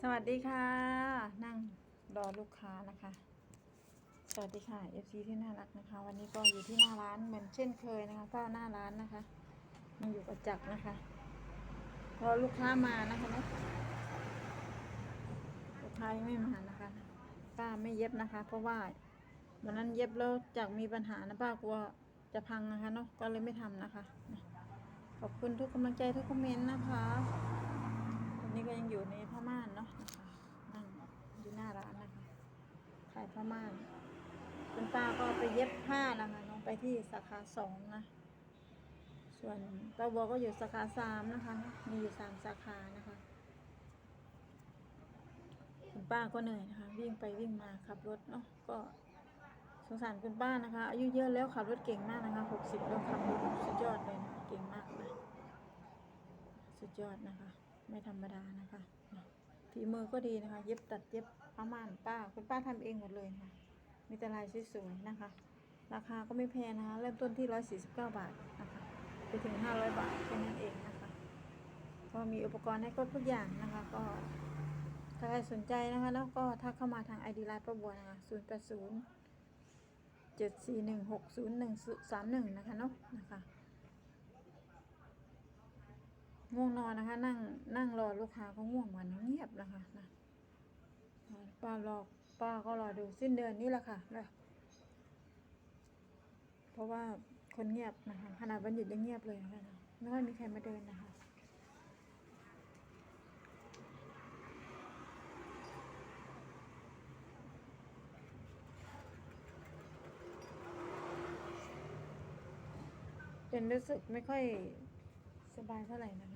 สวัสดีค่ะ นั่งรอลูกค้านะคะ สวัสดีค่ะ FC ที่น่ารักนะคะ วันนี้ก็อยู่ที่หน้าร้านเหมือนเช่นเคยนะคะก็หน้าร้านนะคะมาอยู่กับจักนะคะรอลูกค้ามานะคะนะลูกค้ายังไม่มานะคะป้าไม่เย็บนะคะ เพราะว่าวันนั้นเย็บแล้วจักมีปัญหานะป้ากลัวจะพังนะคะเนาะก็เลยไม่ทำนะคะขอบคุณทุกกำลังใจทุกคอมเมนต์นะคะ วันนี้ก็ยังอยู่ในผ้าม่านเนาะนะคะนั่งอยู่หน้าร้านนะคะ ขายผ้า มานคุณป้าก็ไปเย็บผ้านะคะน้องไปที่สาขาสองนะ ส่วนป้าบัวก็อยู่สาขาสามนะคะ มีอยู่สามสาขานะคะคุณป้าก็เหนื่อยนะคะ วิ่งไปวิ่งมาขับรถเนาะก็สงสารคุณป้านะคะ อายุเยอะแล้วขับรถเก่งมากนะคะหกสิบแล้วขับรถสุดยอดเลยนะคะเก่งมากนะสุดยอดนะคะ ไม่ธรรมดานะคะ ฝีมือก็ดีนะคะ เย็บตัดเย็บผ้าม่านป้า คุณป้าทำเองหมดเลยค่ะ มีแต่ลายสวยๆนะคะ ราคาก็ไม่แพงนะคะ เริ่มต้นที่ร้อยสี่สิบาทนะคะไปถึงห้าร้อยบาทแค่นั้นเองนะคะ ก็มีอุปกรณ์ให้ครบทุกอย่างนะคะ ก็ถ้าใครสนใจนะคะ แล้วก็ทักเข้ามาทางไอดีไลน์ป้าบัวนะคะศูนย์แปดศูนย์เจ็ดสี่หนึ่งหกศูนย์หนึ่งสามหนึ่งนะคะเนาะนะคะง่วงนอนนะคะ นั่งนั่ง ลูกค้าก็ง่วงเหมือนเงียบนะคะนะป้ารอป้าก็รอดูสิ้นเดือนนี้แหละค่ะนะเพราะว่าคนเงียบนะคะขนาดวันหยุดยังเงียบเลยนะคะนะไม่ค่อยมีใครมาเดินนะคะเป็นรู้สึกไม่ค่อยสบายเท่าไหร่นะคะ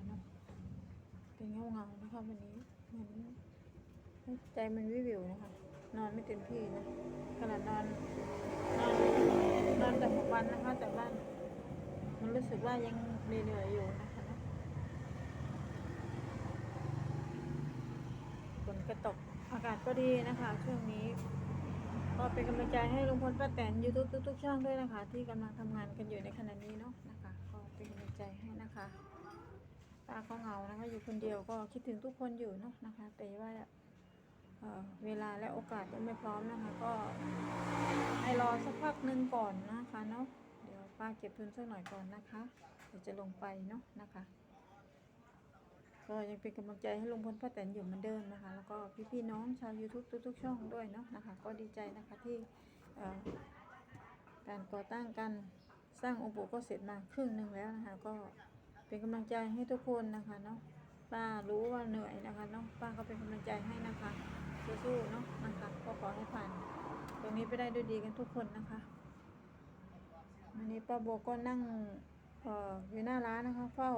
เป็นเงาเงานะคะวันนี้เหมือนใจมันวิววิวนะคะ นอนไม่เต็มที่นะขนาดนอนนอนนอนแต่หกวันนะคะแต่ว่ามันรู้สึกว่ายังเหนื่อยอยู่นะคะนะฝนก็ตกอากาศก็ดีนะคะ ช่วงนี้ ก็เป็นกำลังใจให้ลุงพลป้าแตนยูทูบทุกๆช่องด้วยนะคะ ที่กำลังทำงานกันอยู่ในขณะนี้เนาะนะคะก็เป็นกำลังใจให้นะคะาก็เหงานะคะ อยู่คนเดียวก็คิดถึงทุกคนอยู่เนาะนะคะ แต่ว่าเเวลาและโอกาสยังไม่พร้อมนะคะ ก็ให้รอสักพักหนึ่งก่อนนะคะเนาะเดี๋ยวป้าเก็บทุนสักหน่อยก่อนนะคะเดี๋ยวจะลงไปเนาะนะคะ ก็ยังเป็นกำลังใจให้ลุงพลป้าแตนอยู่เหมือนเดิมนะคะ แล้วก็พี่ๆน้องชาว YouTube ทุกๆช่องด้วยเนาะนะคะ ก็ดีใจนะคะที่การก่อตั้งการสร้างองค์ปู่ก็เสร็จมาครึ่งหนึ่งแล้วนะคะก็ เป็นกำลังใจให้ทุกคนนะคะเนาะป้ารู้ว่าเหนื่อยนะคะเนาะป้าก็เป็นกำลังใจให้นะคะสู้ๆเนาะนะคะก็ขอให้ผ่าน ตรงนี้ไปได้ด้วยดีกันทุกคนนะคะวันนี้ป้าโบก็นั่งเอ่ออยู่หน้าร้านนะคะ เฝ้า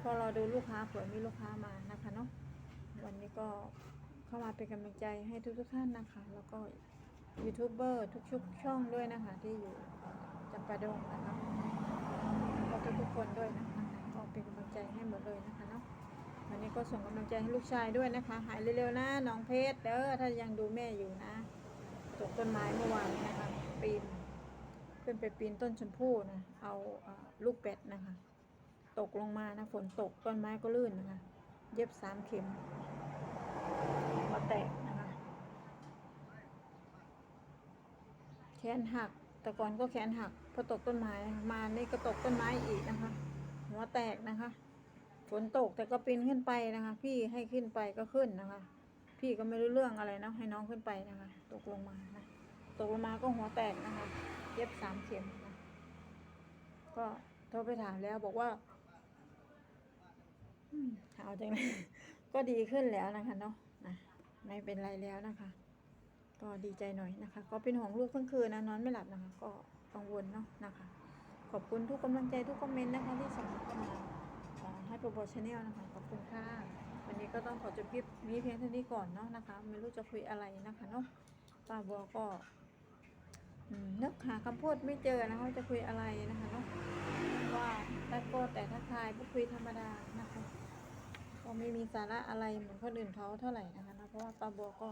พอเราดูลูกค้าเผื่อมีลูกค้ามานะคะเนาะวันนี้ก็เข้ามาเป็นกำลังใจให้ทุกทุกท่านนะคะ แล้วก็ยูทูบเบอร์ทุกชุกช่องด้วยนะคะ ที่อยู่จำปาดงนะคะ แล้วก็ทุกคนด้วยนะคะก็เป็นกำลังใจให้หมดเลยนะคะเนาะวันนี้ก็ส่งกำลังใจให้ลูกชายด้วยนะคะ หายเร็วๆนะน้องเพชรเด้อถ้ายังดูแม่อยู่นะตกต้นไม้เมื่อวานนะคะปีนขึ้นไปปีนต้นชมพู่นะเอาลูกเป็ดนะคะ ตกลงมานะฝนตกต้นไม้ก็ลื่นนะคะ เย็บสามเข็มหัวแตกนะคะแขนหัก แต่ก่อนก็แขนหักพอตกต้นไม้มานี่ก็ตกต้นไม้อีกนะคะ หัวแตกนะคะฝนตกแต่ก็ปีนขึ้นไปนะคะ พี่ให้ขึ้นไปก็ขึ้นนะคะ พี่ก็ไม่รู้เรื่องอะไรนะให้น้องขึ้นไปนะคะ ตกลงมานะตกลงมาก็หัวแตกนะคะ เย็บสามเข็มนะก็โทรไปถามแล้วบอกว่าอืมเอาจังเลยก็ดีขึ้นแล้วนะคะเนาะนะไม่เป็นไรแล้วนะคะ ก็ดีใจหน่อยนะคะ ก็เป็นห่วงลูกทั้งคืนนะนอนไม่หลับนะคะ ก็กังวลเนาะนะคะ ขอบคุณทุกกำลังใจทุกคอมเมนต์นะคะที่ส่งเข้ามาเอ่อให้โปรโมชแนลนะคะขอบคุณค่ะวันนี้ก็ต้องขอจบคลิปนี้เพียงเท่านี้ก่อนเนาะนะคะ ไม่รู้จะคุยอะไรนะคะเนาะป้าบัวก็นึกหาคำพูดไม่เจอนะคะว่าจะคุยอะไรนะคะเนาะว่าแต่ก็แต่ทักทายพูดคุยธรรมดานะคะก็ไม่มีสาระอะไรเหมือนคนอื่นเขาเท่าไหร่นะคะนะเพราะว่าป้าบัวก็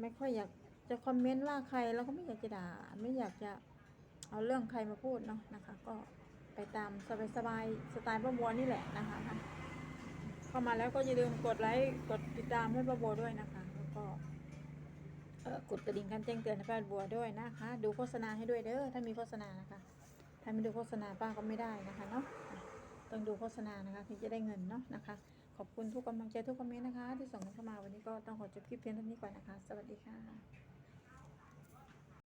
ไม่ค่อยอยากจะคอมเมนต์ว่าใครแล้วก็ไม่อยากจะด่า ไม่อยากจะเอาเรื่องใครมาพูดเนาะนะคะ ก็ไปตามสบายๆสไตล์ป้าบัวนี่แหละนะคะ เข้ามาแล้วก็อย่าลืมกดไลค์กดติดตามให้ป้าบัวด้วยนะคะ แล้วก็เอ่อกดกระดิ่งการแจ้งเตือนให้ป้าบัวด้วยนะคะ ดูโฆษณาให้ด้วยเด้อถ้ามีโฆษณานะคะ ถ้าไม่ดูโฆษณาป้าก็ไม่ได้นะคะเนาะอะต้องดูโฆษณานะคะถึงจะได้เงินเนาะนะคะ ขอบคุณทุกกำลังใจทุกคอมเมนต์นะคะ ที่ส่งเข้ามาวันนี้ก็ต้องขอจบคลิปเพียงเท่านี้ก่อนนะคะ สวัสดีค่ะ